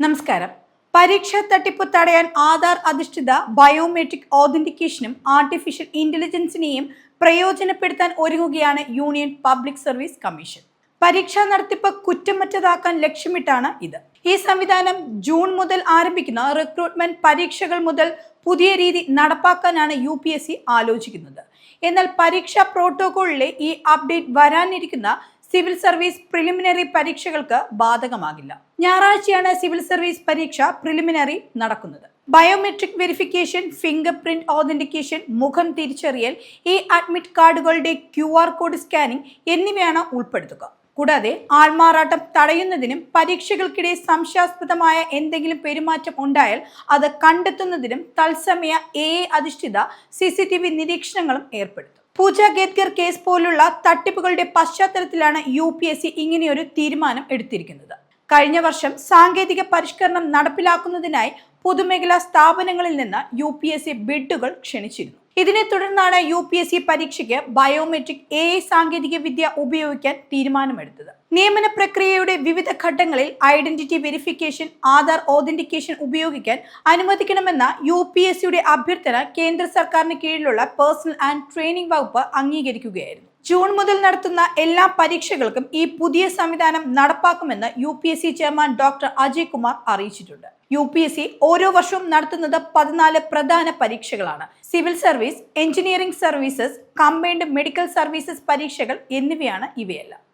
നമസ്കാരം. പരീക്ഷാ തട്ടിപ്പ് തടയാൻ ആധാർ അധിഷ്ഠിത ബയോമെട്രിക് ഓതന്റിക്കേഷനും ആർട്ടിഫിഷ്യൽ ഇന്റലിജൻസിനെയും പ്രയോജനപ്പെടുത്താൻ ഒരുങ്ങുകയാണ് യൂണിയൻ പബ്ലിക് സർവീസ് കമ്മീഷൻ. പരീക്ഷാ നടത്തിപ്പ് കുറ്റമറ്റതാക്കാൻ ലക്ഷ്യമിട്ടാണ് ഇത്. ഈ സംവിധാനം ജൂൺ മുതൽ ആരംഭിക്കുന്ന റിക്രൂട്ട്മെന്റ് പരീക്ഷകൾ മുതൽ പുതിയ രീതി നടപ്പാക്കാനാണ് യു ആലോചിക്കുന്നത്. എന്നാൽ പരീക്ഷാ പ്രോട്ടോകോളിലെ ഈ അപ്ഡേറ്റ് വരാനിരിക്കുന്ന സിവിൽ സർവീസ് പ്രിലിമിനറി പരീക്ഷകൾക്ക് ബാധകമാകില്ല. ഞായറാഴ്ചയാണ് സിവിൽ സർവീസ് പരീക്ഷ പ്രിലിമിനറി നടക്കുന്നത്. Biometric verification finger print authentication മുഖം തിരിച്ചറിയൽ ഈ അഡ്മിറ്റ് കാർഡുകളുടെ ക്യു ആർ കോഡ് സ്കാനിംഗ് എന്നിവയാണ് ഉൾപ്പെടുത്തുക. കൂടാതെ ആൾമാറാട്ടം തടയുന്നതിനും പരീക്ഷകൾക്കിടെ സംശയാസ്പദമായ എന്തെങ്കിലും പെരുമാറ്റം ഉണ്ടായാൽ അത് കണ്ടെത്തുന്നതിനും തത്സമയ എ അധിഷ്ഠിത സി സി ടി വി നിരീക്ഷണങ്ങളും ഏർപ്പെടുത്തും. പൂജ ഗേദ്കർ കേസ് പോലുള്ള തട്ടിപ്പുകളുടെ പശ്ചാത്തലത്തിലാണ് യു പി എസ് സി ഇങ്ങനെയൊരു തീരുമാനം എടുത്തിരിക്കുന്നത്. കഴിഞ്ഞ വർഷം സാങ്കേതിക പരിഷ്കരണം നടപ്പിലാക്കുന്നതിനായി പൊതുമേഖലാ സ്ഥാപനങ്ങളിൽ നിന്ന് യു പി എസ് സി ബിഡുകൾ ക്ഷണിച്ചിരുന്നു. ഇതിനെ തുടർന്നാണ് യു പി എസ് സി പരീക്ഷയ്ക്ക് ബയോമെട്രിക് എ സാങ്കേതിക വിദ്യ ഉപയോഗിക്കാൻ തീരുമാനമെടുത്തത്. നിയമന പ്രക്രിയയുടെ വിവിധ ഘട്ടങ്ങളിൽ ഐഡന്റിറ്റി വെരിഫിക്കേഷൻ ആധാർ ഓതന്റിക്കേഷൻ ഉപയോഗിക്കാൻ അനുവദിക്കണമെന്ന യു പി എസ് സിയുടെ അഭ്യർത്ഥന കേന്ദ്ര സർക്കാരിന് കീഴിലുള്ള പേഴ്സണൽ ആൻഡ് ട്രെയിനിംഗ് വകുപ്പ് അംഗീകരിക്കുകയായിരുന്നു. ജൂൺ മുതൽ നടത്തുന്ന എല്ലാ പരീക്ഷകൾക്കും ഈ പുതിയ സംവിധാനം നടപ്പാക്കുമെന്ന് U P S C chairman doctor Ajay Kumar അറിയിച്ചിട്ടുണ്ട്. യു പി എസ് സി ഓരോ വർഷവും നടത്തുന്നത് പതിനാല് പ്രധാന പരീക്ഷകളാണ്. Civil service engineering services combined medical services പരീക്ഷകൾ എന്നിവയാണ് ഇവയെല്ലാം.